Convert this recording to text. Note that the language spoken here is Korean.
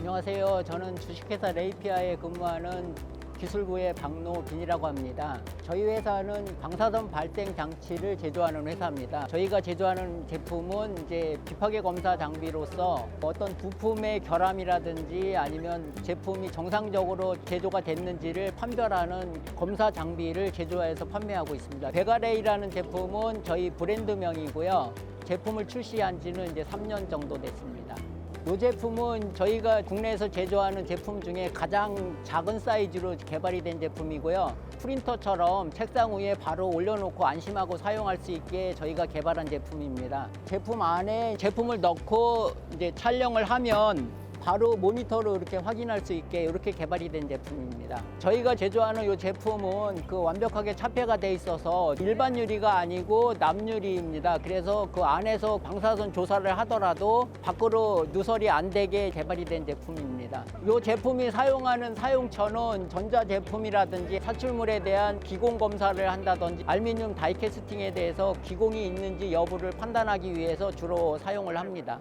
안녕하세요. 저는 주식회사 레이피아에 근무하는 기술부의 박노빈이라고 합니다. 저희 회사는 방사선 발생 장치를 제조하는 회사입니다. 저희가 제조하는 제품은 이제 비파괴 검사 장비로서 어떤 부품의 결함이라든지 아니면 제품이 정상적으로 제조가 됐는지를 판별하는 검사 장비를 제조해서 판매하고 있습니다. 베가레이라는 제품은 저희 브랜드명이고요. 제품을 출시한 지는 이제 3년 정도 됐습니다. 이 제품은 저희가 국내에서 제조하는 제품 중에 가장 작은 사이즈로 개발이 된 제품이고요. 프린터처럼 책상 위에 바로 올려놓고 안심하고 사용할 수 있게 저희가 개발한 제품입니다. 제품 안에 제품을 넣고 이제 촬영을 하면 바로 모니터로 이렇게 확인할 수 있게 이렇게 개발이 된 제품입니다. 저희가 제조하는 이 제품은 그 완벽하게 차폐가 돼 있어서 일반 유리가 아니고 남유리입니다. 그래서 그 안에서 방사선 조사를 하더라도 밖으로 누설이 안 되게 개발이 된 제품입니다. 이 제품이 사용하는 사용처는 전자 제품이라든지 사출물에 대한 기공 검사를 한다든지 알루미늄 다이캐스팅에 대해서 기공이 있는지 여부를 판단하기 위해서 주로 사용을 합니다.